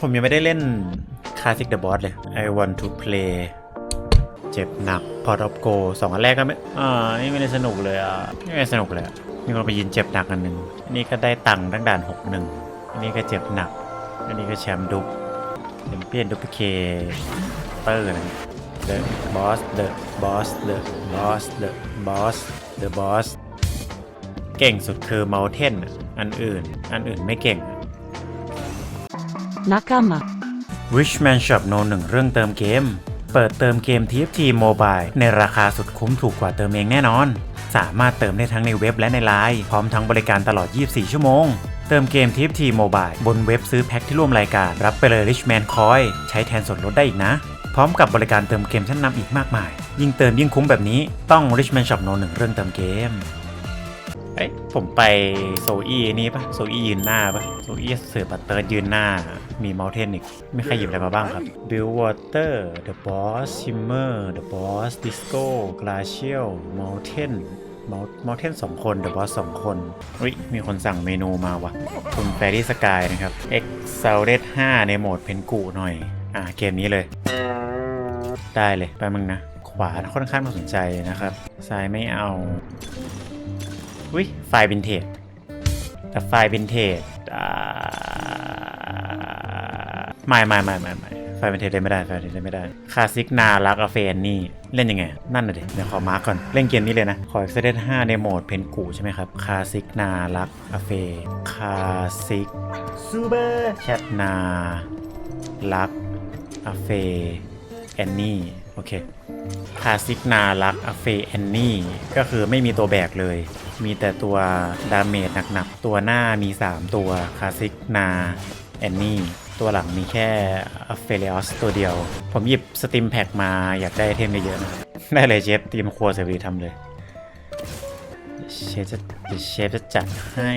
ผมยังไม่ได้เล่น Classic The Boss เลย I want to play เจ็บหนัก Pot of Go สองอันแรกก็ไม่อ่านี่ไม่ได้สนุกเลยอะไม่ได้สนุกเลยอะมีคนไปยินเจ็บหนักอันหนึ่งอันนี้ก็ได้ตังค์ตั้งด่าน6 1อันนี้ก็เจ็บหนัก อันนี้ก็แชมป์ดุกเดมเปียนดุปเคเตอร์นะ The Boss The Boss The Boss The Boss The Boss เก่งสุดคือ Mountain อะอันอื่น อันอื่นไม่เก่ง 仲間 Richman Shop No 1เรื่องเติมเกม เปิดเติมเกม TFT Mobile ในราคาสุดคุ้มถูกกว่าเติมเองแน่นอน สามารถเติมได้ทั้งในเว็บและในไลน์พร้อมทั้งบริการตลอด 24 ชั่วโมง เติมเกม TFT Mobile บนเว็บซื้อแพ็คที่ร่วมรายการ รับไปเลย Richman Coin ใช้แทนส่วนลดได้อีกนะ พร้อมกับบริการเติมเกมชั้นนำอีกมากมาย ยิ่งเติมยิ่งคุ้มแบบนี้ต้อง Richman Shop No 1เรื่องเติมเกมเอ้ยผมไปโซอี้นี่ปะโซอี้ยืนหน้าปะโซอี้เสือปัตเตอร์ยืนหน้า มีเมลเทนอีก ไม่ใครหยิบอะไรมาบ้างครับ Bill Water The Boss Shimmer The Boss Disco Glacial Mountain Mountain สองคน The Boss สองคนอุ้ยมีคนสั่งเมนูมาว่ะ คุณแฟรี่สกายนะครับ e x c e l d e d 5 ในโหมดเพนกูหน่อย อะเกมนี้เลย ได้เลยแป๊บมึงนะ ขวาค่อนข้างน่าสนใจนะครับ ซ้ายไม่เอาอุ้ยไฟล์วินเทจแต่ไฟล์วินเทจ ไม่ไม่ไม่ไม่ไม่ไฟล์วินเทเลไม่ได้ไฟล์วินเทเลไม่ได้คาซิกนาลักอาเฟนนี่เล่นยังไง นั่นน่ะเด็เดี๋ยวขอมาร์กก่อน เล่นเกมนี้เลยนะ ขอ e x c e d 5ในโหมดเพนกูใช่ไหมครับคาซิกนาลักอาเฟคาซิกซูเปอร์แชทนาลักอาเฟแอนนี่โอเคคาซิกนาลักอาเฟแอนนี่ก็คือไม่มีตัวแบกเลย มีแต่ตัวดาเมจหนักๆ ตัวหน้ามี 3 ตัวคาซิกนาแอนนี่ ตัวหลังมีแค่เฟเลอสตัวเดียว ผมหยิบสติมแพ็กมาอยากได้เทมเยอะๆนะได้เลยเจฟตีมครัวเสรีทำเลย เชฟจะเดี๋ยวเชฟจะจัดให้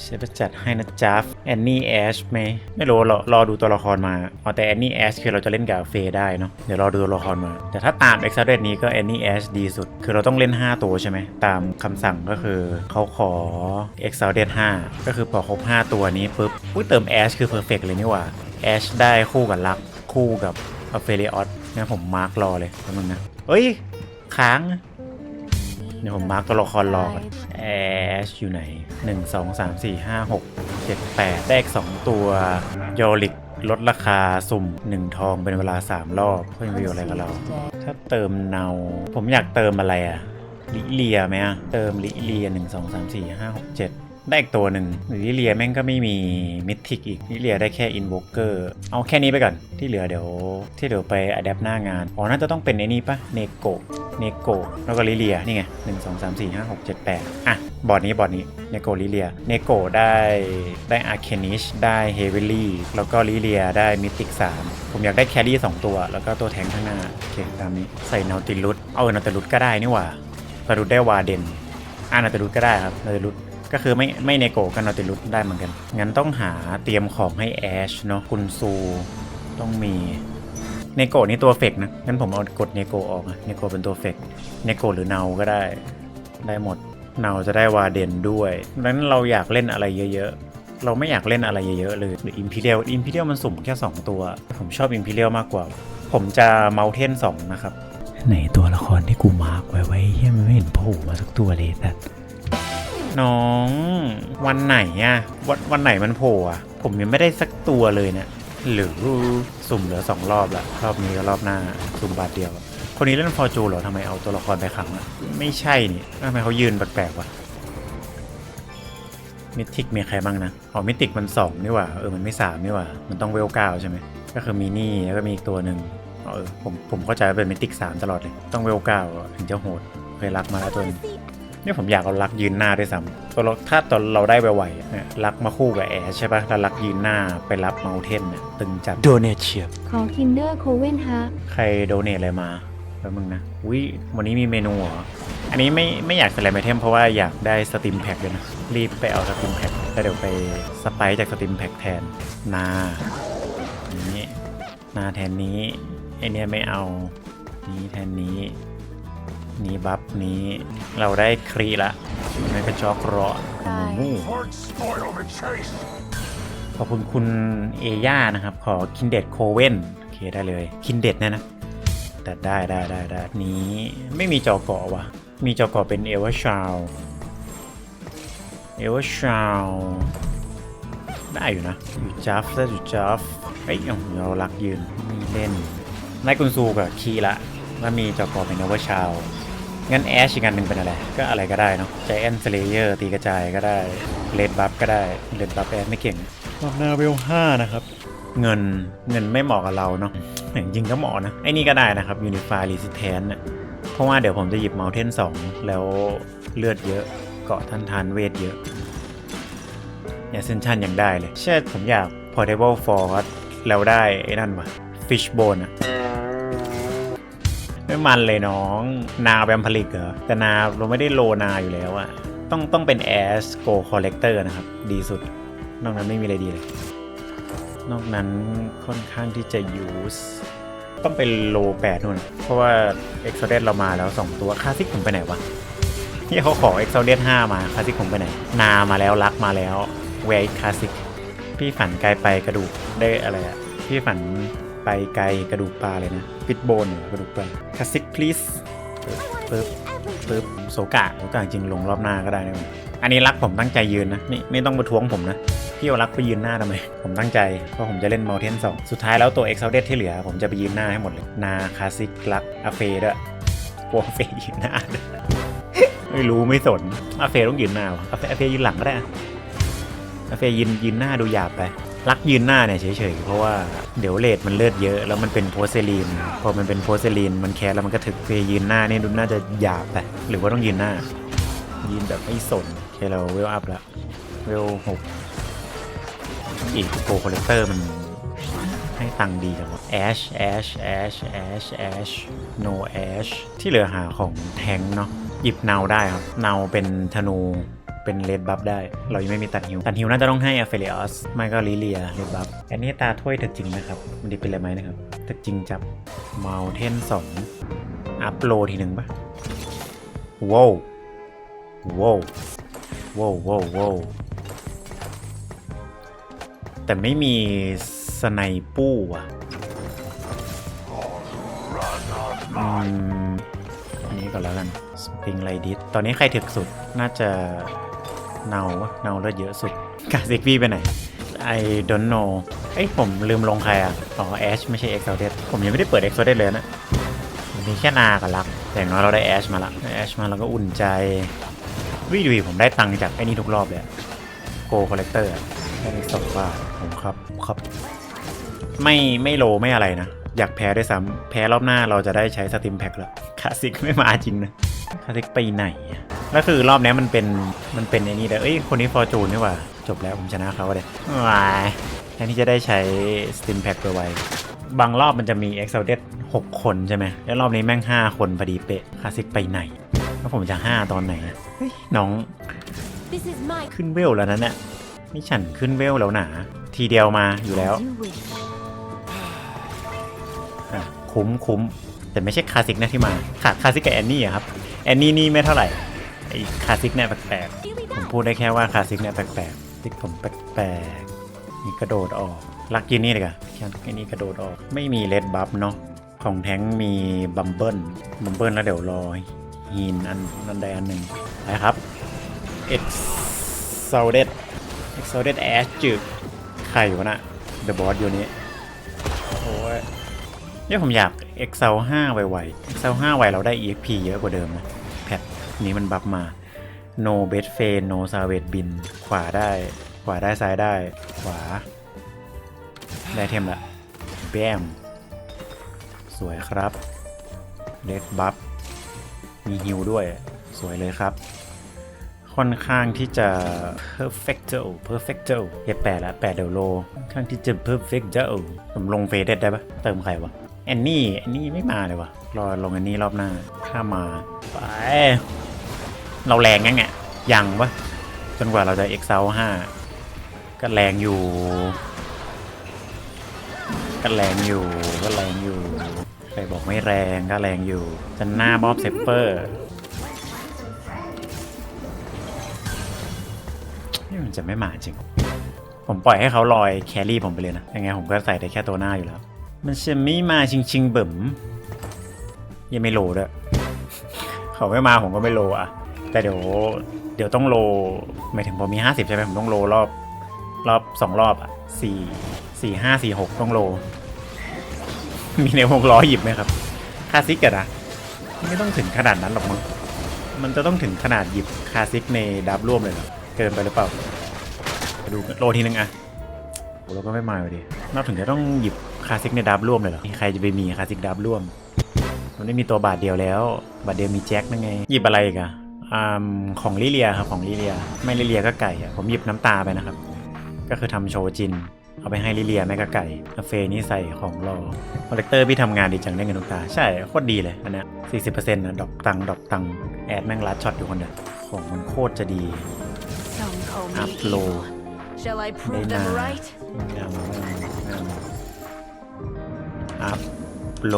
เชฟจะจัดให้นะจ๊ะแอนนี่แอชไหมไม่รู้รอรอดูตัวละครมาอ๋อแต่แอนนี่แอชคือเราจะเล่นกับเฟย์ได้เนาะเดี๋ยวรอดูตัวละครมา แต่ถ้าตาม e x a d e นี้ก็แอนนี่แอชดีสุด คือเราต้องเล่น 5 ตัวใช่ไหม ตามคำสั่งก็คือเขาขอ e x a d e 5ก็คือพอครบ 5 ตัวนี้ปุ๊บอุ้ยเติมแอชคือเพอร์เฟกเลยนี่หว่าแอชได้คู่กับลักคู่กับอเฟเ i ออสงั้นผมมาร์กรอเลยแป๊บนึงนะเฮ้ย ค้าง เดี๋ยวผมมาร์กตัวละครรอก่อนแอชอยู่ไหน 1 2 3 4 5 6 7 8ได้อีก2ตัวยอริกลดราคาสุ่ม 1 ทองเป็นเวลา 3 รอบเพื่อนประโยชน์อะไรกับเรา ถ้าเติมเนา ผมอยากเติมอะไรอะลิเลียไหมอะเติมลิเลีย 1 2 3 4 5 6 7 ได้อีกตัวหนึ่งลิเลียแม่งก็ไม่มีมิทิกอีกลิเลียได้แค่อินโวเกอร์เอาแค่นี้ไปก่อน ที่เหลือเดี๋ยว ที่เดี๋ยวไปอัดแอปหน้างาน อ๋อ น่าจะต้องเป็นไอ้นี่ปะเนโกเนโกแล้วก็ลิเลีย นี่ไงหนึ่งสองสามสี่ห้าหกเจ็ดแปดอะ บอร์ดนี้บอร์ดนี้เนโกลิเลียเนโกได้ได้อาร์เคนิชได้เฮเวลี่แล้วก็ลิเลียได้มิติกสามผมอยากได้แครี่สองตัว แล้วก็ตัวแทงข้างหน้าโอเคตามนี้ใส่นาติลุสเอานาติลุสก็ได้นี่หว่านาติลุสได้วาเดนอ่านาติลุสก็ได้ครับนาติลุส ก็คือไม่ไม่เนโกกับนาติลุสได้เหมือนกัน งั้นต้องหาเตรียมของให้แอชเนาะกุนซูต้องมีเนโกนี่ตัวเฟกนะ งั้นผมเอากดเนโกออกอะเนโกเป็นตัวเฟกเนโกหรือเนาก็ได้ได้หมดเนาจะได้วาเดนด้วยดังนั้นเราอยากเล่นอะไรเยอะๆ เราไม่อยากเล่นอะไรเยอะๆเลยหรืออิมพีเรียลอิมพีเรียลมันสุ่มแค่ 2 ตัว ผมชอบอิมพีเรียลมากกว่า ผมจะเมาเทนสองนะครับ ไหนตัวละครที่กูมาร์กไว้ไว้เฮียมันไม่เห็นโผล่มาสักตัวเลยแต่ น้อง วันไหนอะวันวันไหนมันโผล่อะผมยังไม่ได้สักตัวเลยเนะี่ยหรือสุ่มเหลือสองรอบละรอบนี้กับรอบหน้าสุ่มบาทเดียว คนนี้เล่นฟอร์จูเหรอทำไมเอาตัวละครไปขังอะไม่ใช่นี่ทำไมเขายืนแปลกๆวะมิติกมีใครบ้างนะอ๋อมิติกมันสองนี่หว่าเออมันไม่สามนี่หว่า มันต้องเวลเก้าใช่ไหมก็คือมีนี่แล้วก็มีอีกตัวหนึ่งเออผมผมเข้าใจว่าเป็นมิติกสามตลอดเลย ต้องเวลเก้าถึงจะโหดเคยรักมาแล้วตัวนึง นี่ยผมอยากเอารักยืนหน้าด้วยซ้ำตัวเราถ้าตอนเราได้ไวๆอะเนี่ยรักมาคู่กับแอร์ใช่ปะแล้วรักยืนหน้าไปรับเมาเทนเนี่ยตึงจัดโดเนทเชียบขอ Kinder c o v e n ฮะใครโดเนทอะไรมาแล้วมึงนะวิวันนี้มีเมนูเหรอ อันนี้ไม่ไม่อยากสแลมไอเทมเพราะว่าอยากได้สติมแพ็กเลยนะ รีบไปเอาสติมแพ็กแล้วเดี๋ยวไปสไปซ์จากสติมแพ็กแทน นานี้นาแทนนี้ไอเนี้ยไม่เอา นี้แทนนี้ นี้บัฟนี้เราได้ครีละไม่กระจอกเกราะโอ้โห Hard spoil the chase. ขอบคุณคุณเอย่านะครับ ขอคินเด็ดโคเวนโอเคได้เลย คินเด็ดนะนะแต่ได้ได้ได้ได้นี้ไม่มีจอเกาะว่ะมีจอเกาะเป็นเอเวอร์ชาวเอเวอร์ชาวได้อยู่นะ อยู่จัฟได้อยู่จัฟเฮ้ยเอาเราลักยืนมีเล่นไนกุนซูกับคีละแล้วมีจอเกาะเป็นเอเวอร์ชาว งั้นแอชอีกอันหนึ่งเป็นอะไร ก็อะไรก็ได้เนาะใจแอนสเลเยอร์ตีกระจายก็ได้เลดบัฟก็ได้เลดบัฟแอดไม่เก่งรอบหน้าเวลห้านะครับ เงินเงินไม่เหมาะกับเราเนาะจริงๆก็เหมาะนะ ไอ้นี่ก็ได้นะครับ Unify Resistance น่ะเพราะว่าเดี๋ยวผมจะหยิบ Mountain 2แล้วเลือดเยอะเกาะทันทานเวทเยอะเนี่ยเซนชันยังได้เลย เช่ผมอยาก Portable Force แล้วได้ไอ้นั่นวะ Fishbone อะ ไม่มันเลยน้อง นาแบมพลิกเหรอ แต่นาเราไม่ได้โลนาอยู่แล้วอะต้องต้องเป็น Ash Go Collector นะครับ ดีสุด นอกนั้นไม่มีอะไรดีเลย นอกนั้นค่อนข้างที่จะ use ต้องเป็นโลแปดนู่น เพราะว่า e x o d e s เดเรามาแล้ว 2 ตัวคาซิกผมไปไหนวะที่เขาขอ e x o d e s 5มาคาซิกผมไปไหน นามาแล้วรักมาแล้วเว t คาซิกพี่ฝันไกลไปกระดูกได้อะไรอะพี่ฝัน ไปไกลกระดูกปลาเลยนะปิดโบนกระดูกปลาคาซิก please ปึ๊บปึ๊บปึ๊บโซกะโซกะจริงลงรอบหน้าก็ได้นะมึงอันนี้รักผมตั้งใจยืนนะไม่ไม่ต้องมาท้วงผมนะพี่เอารักไปยืนหน้าทำไม ผมตั้งใจเพราะผมจะเล่น Mountain 2 สุดท้ายแล้วตัว e x c e l d e d ที่เหลือ ผมจะไปยืนหน้าให้หมดเลย นาคาซิกลักอาเฟด้วยกลัวอาเฟยืนหน้า ไม่รู้ไม่สนอาเฟต้องยืนหน้าวะอาเฟอาเฟยืนหลังก็ได้อะอาเฟยืนยืนหน้าดูหยาบไป รักยืนหน้าเนี่ยเฉยๆ เพราะว่าเดี๋ยวเลดมันเลือดเยอะ แล้วมันเป็นโพเซลีน พอมันเป็นโพเซลีน มันแคสแล้วมันก็ถึกเฟยืนหน้าเนี่ยดูน่าจะหยาบไปหรือว่าต้องยืนหน้า ยืนแบบไม่สนโอเคเราเวลอัพแล้วเวลหกอีกโกคอลเลกเตอร์มันให้ตังดีจังวะแอชแอชแอชแอชแอชโนแอชที่เหลือหาของแทงเนาะหยิบเนาได้ครับ เนาเป็นธนู เป็นเลดบัฟได้ เรายังไม่มีตัดฮิว ตัดฮิวน่าจะต้องให้อเฟเ i อสไม่ก็ลิเลียเลดบัฟ อันนี้ตาถ้วยถึกจริงนะครับ มันดีเป็นอะไรไหมนะครับถึกจริงจับเมาเทนสองอัพโหลดทีหนึ่งปะว้าวว้าวว้าวว้าวว้าวแต่ไม่มีสไนปู้อะอืมอันนี้ก่อนแล้วกัน สปริงไลดิสตอนนี้ใครถึกสุดน่าจะ เนาวะเนาเลือดเยอะสุด กาซิกพี่ไปไหน I don't know เอ้ยผมลืมลงใครอะ อ๋อแอชไม่ใช่เอ็กซ์เดผมยังไม่ได้เปิดเอ็กซ์เดเลยนะมีแค่นากับลัก แต่อย่างน้อยเราได้แอชมาละได้แอชมาเราก็อุ่นใจวิดีผมได้ตังค์จากไอ้นี่ทุกรอบเลยโกคอลเลกเตอร์ได้อีกสองบาทผมครับครับ ไม่ไม่โลไม่อะไรนะ อยากแพ้ด้วยซ้ำแพ้รอบหน้าเราจะได้ใช้สติมแพ็คล้วคลาสสิกไม่มาจริงนะ คลาสสิกไปไหนอะแล้วคือรอบนี้มันเป็นมันเป็นไอ้นี่แต่เอ้ยคนนี้ฟอร์จูนนี่หว่า จบแล้วผมชนะเขาเลยว้ายแทนที่จะได้ใช้สติมแพ็คไปไวบางรอบมันจะมี e x c e l d e d 6คนใช่ไหมแล้วรอบนี้แม่ง5คนพอดีเป๊ะคลาสสิกไปไหน แล้วผมจะ5ตอนไหนอะเฮ้ยน้อง This is my ขึ้นเวลแล้วนะเนี่ยนี่ฉันขึ้นเวลแล้วหนา ทีเดียวมาอยู่แล้ว you wish อะคุ้มคุ้มแต่ไม่ใช่คลาสสิกนะที่มาขาดคลาสสิกกับแอนนี่อะครับ แอนนี่นี่ไม่เท่าไหร่ไอ้คลาสิกเนี่ยแปลกๆผมพูดได้แค่ว่าคลาสิกเนี่ยแปลกๆที่ผมแปลกๆนี่กระโดดออกลักกินนี่เลยกันไอ้นี่กระโดดออกไม่มีเลดบัฟเนาะของแท้งมีบัมเบิลบัมเบิลแล้วเดี๋ยวรอฮีนอันนันใดอันหนึ่งนะครับ X s o u d e d X s o u d e d Ash จืดใครวะน่ะ The Boss อยู่นี้โอ้ยเนี่ยผมอยาก Excel 5 ไวๆ Excel 5 ไวเราได้ EXP เยอะกว่าเดิมนะ แพทนี้มันบัฟมา No bed f a n no salvage bin ขวาได้ ขวาได้ซ้ายได้ ขวา ได้เทมละแบม สวยครับเลดบัฟ มีฮิวด้วย สวยเลยครับ ค่อนข้างที่จะ perfecto perfecto เฮ็ดแปดละแปดเดยวโลค่อนข้างที่จะ perfecto ผมลงเฟเดได้ปะเติมใครวะ แอนนี่แอนนี่ไม่มาเลยวะรอลงแอนนี่รอบหน้า ถ้ามาไปเราแรงยังไงยังปะจนกว่าเราจะ excel 5ก็แรงอยู่ก็แรงอยู่ก็แรงอยู่ใครบอกไม่แรงก็แรงอยู่จะหน้าบอบเซฟเฟอร์นี่มันจะไม่มาจริงผผมปล่อยให้เขาลอยแครี่ผมไปเลยนะยังไงผมก็ใส่ได้แค่ตัวหน้าอยู่แล้ว มันจะไม่มาชิงชิงๆเบิ่มยังไม่โลด้วยเขาไม่มาผมก็ไม่โลอะ แต่เดี๋ยวเดี๋ยวต้องโลหมายถึงผมมี 50 ใช่ไหมผมต้องโลรอบรอบสองรอบอะสี่สี่ห้าสี่หกต้องโล มีในวงล้อหยิบไหมครับคาซิกอะนะไม่ต้องถึงขนาดนั้นหรอกมั้งมันจะต้องถึงขนาดหยิบคาซิกในดับร่วมเลยเหรอเกินไปหรือเปล่าดูโลทีนึงอะเราก็ไม่มาเลยดินอกถึงจะต้องหยิบ คาซิกในดับร่วมเลยเหรอมีใครจะไปมีคาซิกดับร่วม มันไม่มีตัวบาทเดียวแล้ว บาทเดียวมีแจ็คนั่นไง หยิบอะไรอีกอะอ่าของลิเลียครับของลิเลีย ไม่ลิเลียก็ไก่อะผมหยิบน้ำตาไปนะครับ ก็คือทำโชว์จิน เอาไปให้ลิเลียแม่ก็ไก่กาเฟนี่ใส่ของรอคอลเลกเตอร์พี่ทำงานดีจังได้เงินทุกตา ใช่โคตรดีเลยอันเนี้ยสี่สิบเปอร์เซ็นต์นะดอกตังดอกตังแอดแม่งรัดช็อตอยู่คนเดียวของมันโคตรจะดี Some call me Upload. evil. Shall I prove them Dana. right? ไม่เอาไม่เอาไม่เอา อัพโล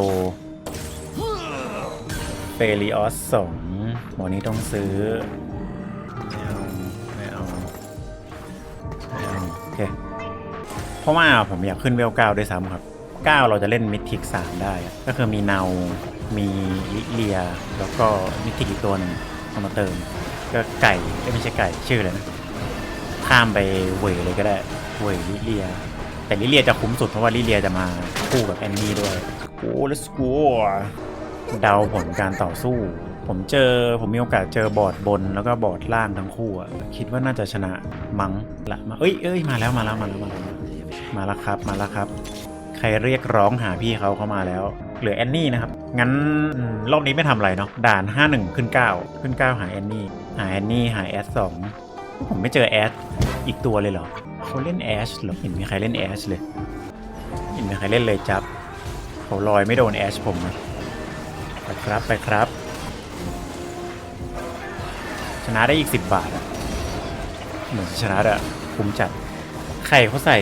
เฟลิออสสองหมอนี้ต้องซื้อ ไม่เอา ไม่เอา ไม่เอา โอเค เพราะว่าผมอยากขึ้นเวลเก้าด้วยซ้ำครับ 9 เราจะเล่นมิทิกสามได้ ก็คือมีเนา มีลิเลีย แล้วก็มิทิกอีกตัวนึงเอามาเติม ก็ไก่ไม่ใช่ไก่ชื่ออะไรนะ ข้ามไปเวยเลยก็ได้ เวยลิเลีย แต่ลิเลียจะคุ้มสุดเพราะว่าลิเลียจะมาคู่กับแอนนี่ด้วยโอ้ let's go เดาผลการต่อสู้ ผมเจอผมมีโอกาสเจอบอร์ดบนแล้วก็บอร์ดล่างทั้งคู่อะคิดว่าน่าจะชนะมัง้งละมาเอ้ยเอ้ยมาแล้วมาแล้วมาแล้วมาแล้วมาแล้วครับมาแล้วครับ ใครเรียกร้องหาพี่เขาเข้ามาแล้ว เหลือแอนนี่นะครับ งั้นอืมรอบนี้ไม่ทำอะไรเนาะด่าน 51 ขึ้น 9 ขึ้น 9 หาแอนนี่หาแอนนี่หาแอสสองผมไม่เจอแอสอีกตัวเลยเหรอ เขาเล่นแอชเหรอเห็นมีใครเล่นแอชเลยเห็นมีใครเล่นเลยจับเขาลอยไม่โดนแอชผมนะไปครับไปครับ ชนะได้อีก 10 บาทอะเหมือนชนะอะคุ้มจัดใครเขาใส่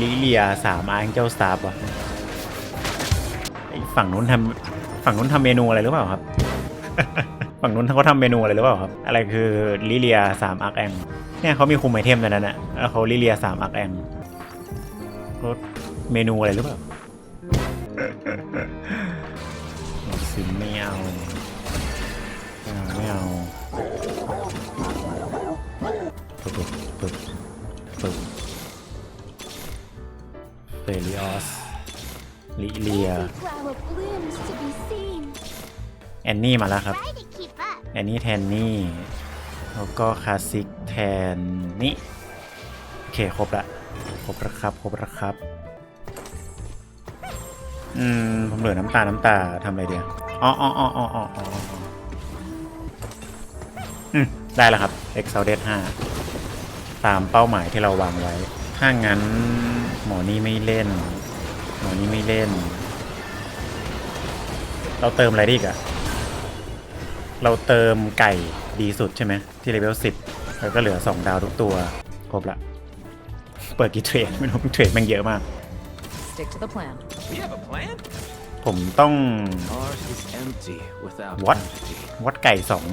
ลิเลียสามอาร์เจ้าสตาร์วะไอ้ฝั่งนู้นทำฝั่งนู้นทำเมนูอะไรหรือเปล่าครับ ฝั่งนู้นเขาทำเมนูอะไรหรือเปล่าครับ อะไรคือลิเลียสามอาร์แองเนี่ยเขามีคุมไอเทมในนั้นนะแล้วเขาลิเลียสามอาร์แองเขาเมนูอะไรหรือเปล่าซิมไม่เอาไม่เอาไม่เอาปึ๊บปึ๊บปึ๊บเฟลิออสลิเลียแอนนี่มาแล้วครับ อันนี่แทนนี่ แล้วก็คลาสสิกแทนนี่ โอเค ครบละ ครบแล้วครับ ครบแล้วครับ อืม ผมเหลือน้ำตา น้ำตาทำอะไรเดียวอ๋ออ๋ออ๋ออ๋ออ๋ออืม ได้แล้วครับ e x c e l d e 5ตามเป้าหมายที่เราวางไว้ ถ้างั้นหมอนี่ไม่เล่น หมอนี่ไม่เล่น เราเติมอะไรได้อีกอะ เราเติมไก่ดีสุดใช่ไหมที่เลเวล10แล้วก็เหลือ2ดาวทุกตัว ครบละ เปิดกี่เทรดไม่รู้เทรดแม่งเยอะมาก Stick to the plan. We have a plan? ผมต้อง Ours is empty without What? empty. วัดไก่สอง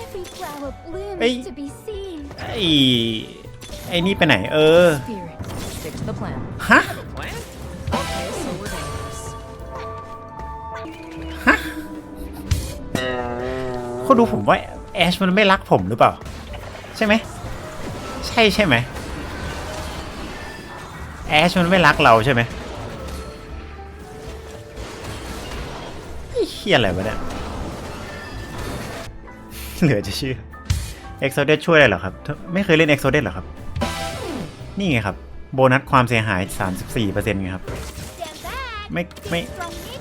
Every flower blooms Hey. to be seen. ไอ้ไอ้นี่ไปไหน เออ Spirit. Stick to the plan. ฮะ เขาดูผมว่าแอชมันไม่รักผมหรือเปล่า ใช่ไหม ใช่ใช่ไหมแอชมันไม่รักเราใช่ไหมเฮียอะไรวะเนี่ย เหลือจะเชื่อ e x o d e ช่วยอะไรเหรอครับ ไม่เคยเล่น e x o d e เดหรอครับ นี่ไงครับ โบนัสความเสียหาย 34%ไงครับ ไม่ไม่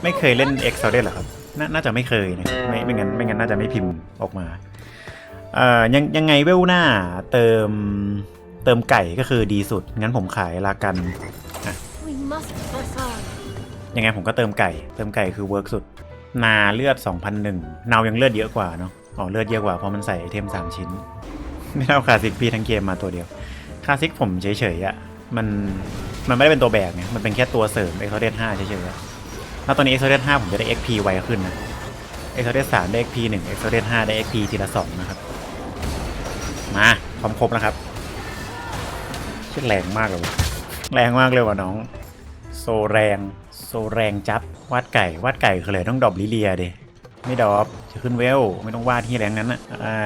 ไม่เคยเล่น e x o d e เหรอครับ นาน่าจะไม่เคยนะไม่ไม่งั้นไม่งั้นน่าจะไม่พิมพ์ออกมาเอ่อยังยังไงเวลหน้าเติมเติมไก่ก็คือดีสุด งั้นผมขายลากัน We must press on. ยังไงผมก็เติมไก่ เติมไก่คือเวิร์กสุด นาเลือด 2001นาวยังเลือดเยอะกว่าเนาะอ๋อเลือดเยอะกว่าเพราะมันใส่ไอเทม 3 ชิ้น ไม่เท่าคลาสสิกพี่ทั้งเกมมาตัวเดียวคลาสสิกผมเฉยๆอะมันมันไม่ได้เป็นตัวแบกไงมันเป็นแค่ตัวเสริม e x o d e 5เฉยๆ อะแล้วตอนนี้ e x o d e 5ผมจะได้ XP ไวขึ้นนะเอ็กโซเดสสามได้ XP หนึ่งเอ็กซเดสห้าได้ XP ทีละสองนะครับ มาพร้อมครบแล้วครับชื่อแรงมากเลย แรงมากเลยว่ะน้อง โซแรง โซแรงจับ วาดไก่ วาดไก่คืออะไรต้องดรอปลิเลียดิไม่ดรอปจะขึ้นเวล ไม่ต้องวาดที่แรงนั้นอะ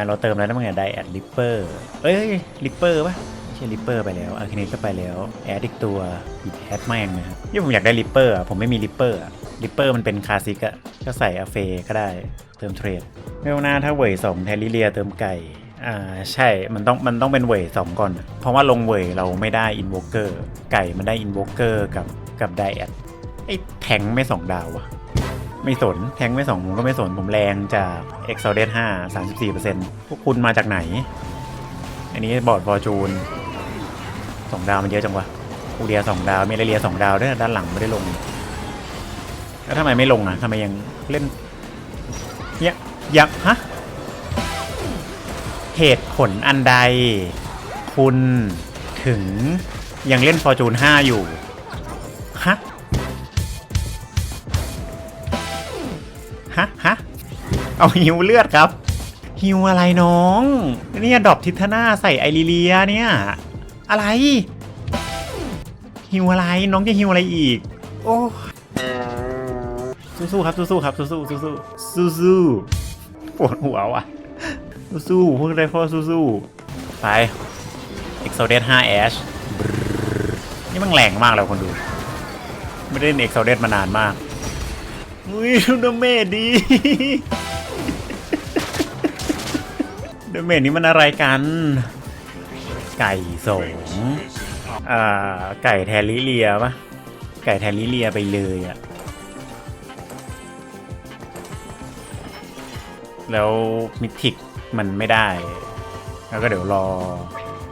เราเติมอะไรได้บ้างเนี่ยไดแอดลิปเปอร์เอ้ยลิปเปอร์ปะไม่ใช่ลิปเปอร์ไปแล้วอาร์คิเนก็ไปแล้ว แอดอีกตัวอีกแอดแม่งนะครับที่ผมอยากได้ลิปเปอร์อะผมไม่มีลิปเปอร์ อะลิปเปอร์มันเป็นคาสสิกอะก็ใส่อาเฟก็ได้เติมเทรดเวลหน้าถ้าเวยสองแทลิเลียเติมไก่ อ่าใช่มันต้องมันต้องเป็นเวยสองก่อน เพราะว่าลงเวยเราไม่ได้อินโวเกอร์ไก่มันได้อินโวเกอร์กับกับไดแอดไอ้แทงไม่สองดาวอะไม่สนแทงไม่สองผมก็ไม่สนผมแรงจาก e x c e l d e 5 34%พวกคุณมาจากไหน อันนี้บอร์ดฟอร์จูนสองดาวมันเยอะจังวะกูเรียสองดาวเมเลเรียสองดาวด้วยด้านหลังไม่ได้ลง แล้วทำไมไม่ลงอะทำไมยังเล่นเนี่ยยังฮะ เหตุผลอันใด คุณถึงยังเล่น Fortune 5อยู่ ฮะ ฮะ ฮะ เอาฮิวเลือดครับฮิวอะไรน้อง เนี่ยดอปทิทนาใส่ไอริเลียเนี่ย อะไรฮิวอะไรน้องจะฮิวอะไรอีก โอ้ สู้ๆครับสู้ๆครับสู้ๆสู้ๆสู้ๆปวดหัวว่ะสู้ๆพวกไรฟอสู้ๆไป Exodus 5 Ash นี่มันแรงมากเลยคนดู ไม่ได้เล่น Exodus มานานมากอุ้ยดูดาเมจดีดาเมจนี้มันอะไรกัน ไก่สงอ่าไก่แทนลิเลียปะไก่แทนลิเลียไปเลยอะ แล้วมิทิกมันไม่ได้ แล้วก็เดี๋ยวรอ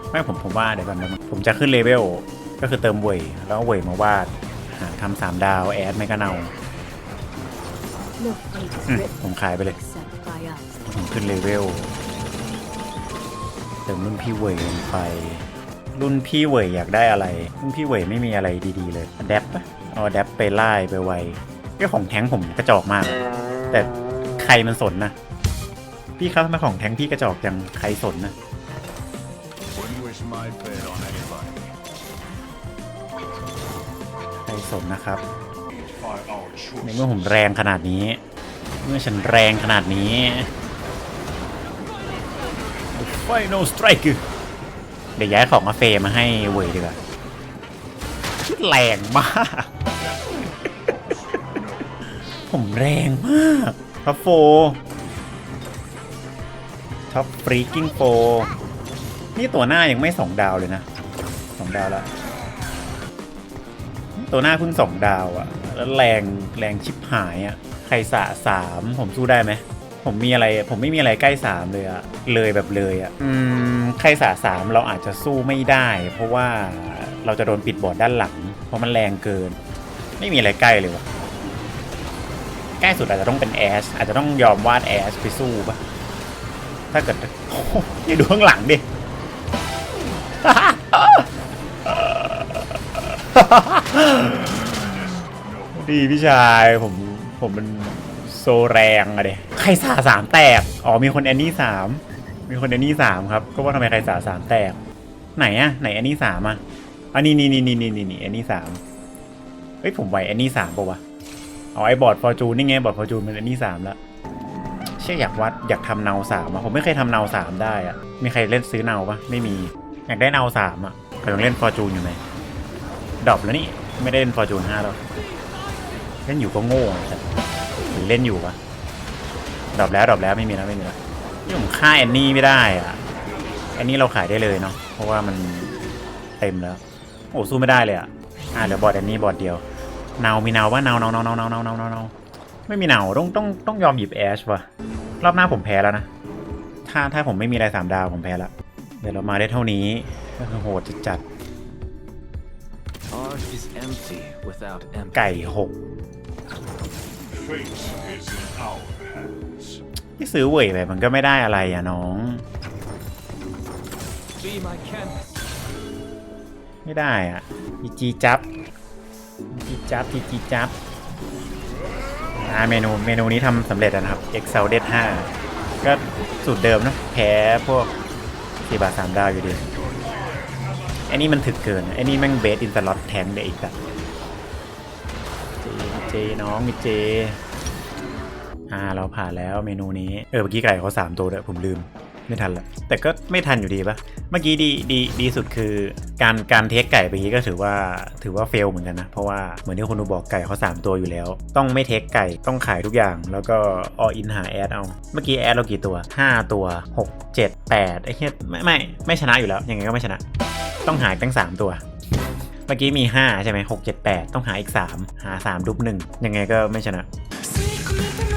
ไม่ผมผมว่าเดี๋ยวก่อนนะผมจะขึ้นเลเวลก็คือเติมเวยแล้วเอาเวยมาวาดหาทำสามดาวแอดไม่ก็เนาอืมผมขายไปเลย ผมขึ้นเลเวลเติมรุ่นพี่เวยลงไป รุ่นพี่เวยอยากได้อะไร รุ่นพี่เวยไม่มีอะไรดีๆเลยอ d ดปปะเอาอ d ดปไปไล่ไปไวเรื่องของแท้งผมกระจอกมาก แต่ใครมันสนนะ พี่ครับทำไมของแท้งพี่กระจอกจังใครสนนะใครสนนะครับ ในเมื่อผมแรงขนาดนี้ เมื่อฉันแรงขนาดนี้ Final Strike เดี๋ยวย้ายของอาเฟมาให้เวยดีกว่าแรงมาก ผมแรงมากท็อปโฟ ท็อปฟรีกิ้งโฟนี่ตัวหน้ายังไม่สองดาวเลยนะสองดาวแล้วตัวหน้าเพิ่งสองดาวอะแล้วแรงแรงชิบหายอะใครสะสามผมสู้ได้ไหมผมมีอะไรผมไม่มีอะไรใกล้สามเลยอะเลยแบบเลยอะอืมใครสะสามเราอาจจะสู้ไม่ได้ เพราะว่าเราจะโดนปิดบอร์ดด้านหลัง เพราะมันแรงเกิน ไม่มีอะไรใกล้เลยวะใกล้สุดอาจจะต้องเป็นแอชอาจจะต้องยอมวาดแอชไปสู้ปะ ถ้าเกิดโอ้โหอย่าดูข้างหลังดิ ดีพี่ชายผมผมเป็นโซแรงอะเดใครสาสามแตก อ๋อมีคนแอนนี่สามมีคนแอนนี่สามครับ ก็ว่าทำไมใครสาสามแตก ไหนอะไหนแอนนี่สามอะอันนี้นี่นี่นี่นี่นี่นี่แอนนี่สามเฮ้ยผมไหวแอนนี่สามปะวะอ๋อไอบอร์ดฟอร์จูนนี่ไงบอร์ดฟอร์จูนเป็นแอนนี่สามแล้ว เชื่ออยากวัดอยากทำาเนาสามอะผมไม่เคยทำาเนาสามได้อะมีใครเล่นซื้อเนาปะไม่มีอยากได้เนาสามอะกำลังเล่นฟอร์จูนอยู่ไหมดรอปแล้วนี่ไม่ได้เล่นฟอร์จูนห้าแล้วเล่นอยู่ก็โง่แต่เล่นอยู่ปะดรอปแล้วดรอปแล้วไม่มีแล้วไม่มีแล้วนี่ผมฆ่าแอนนี่ไม่ได้อะแอนนี่เราขายได้เลยเนาะเพราะว่ามันเต็มแล้วโอ้สู้ไม่ได้เลยอะอะเดี๋ยวบอดแอนนี่บอดเดียวเนามีเนาว่าเนาเนาเนาเนาเนาเนาเนา ไม่มีเนาต้องต้องต้องยอมหยิบแอชว่ะ รอบหน้าผมแพ้แล้วนะ ถ้าถ้าผมไม่มีอะไรสามดาวผมแพ้แล้ว เดี๋ยวเรามาได้เท่านี้ก็คือโหดจัด Ours is empty without ๆ empty. ไก่หก Fate is in our hands. ที่ซื้อเว่ยไปมันก็ไม่ได้อะไรอะน้อง Be my canvas. ไม่ได้อะจีจีจับจีจับจีจีจับไป อ่าเมนูเมนูนี้ทำสำเร็จนะครับ Excel d e 5ก็สูตรเดิมนะแพ้พวกที่บาท3ดาวอยู่ดีไอ้นี่มันถึกเกินไอ้นี่แม่งเบสอินสล็อตแทงเด็กอีกอะเจเจน้องมีเจ อ่าเราผ่านแล้วเมนูนี้ เออเมื่อกี้ไก่เขาสามตัวด้วยผมลืม ไม่ทันละแต่ก็ไม่ทันอยู่ดีปะเมื่อกี้ดีดีดีสุดคือการการเทคไก่ไปกี้ก็ถือว่าถือว่าเฟลเหมือนกันนะ เพราะว่าเหมือนที่คุณดูบอกไก่เขาสามตัวอยู่แล้ว ต้องไม่เทคไก่ต้องขายทุกอย่าง แล้วก็ออินหาแอดเอาเมื่อกี้แอดเรากี่ตัว 5 ตัว 6 7 8ไอ้เหี้ยไม่ไม่ไม่ชนะอยู่แล้ว ยังไงก็ไม่ชนะ ต้องหาอีกตั้ง 3 ตัวเมื่อกี้มี 5 ใช่ไหม6 7 8ต้องหาอีก 3 หา3ดุบหนึ่งยังไงก็ไม่ชนะ See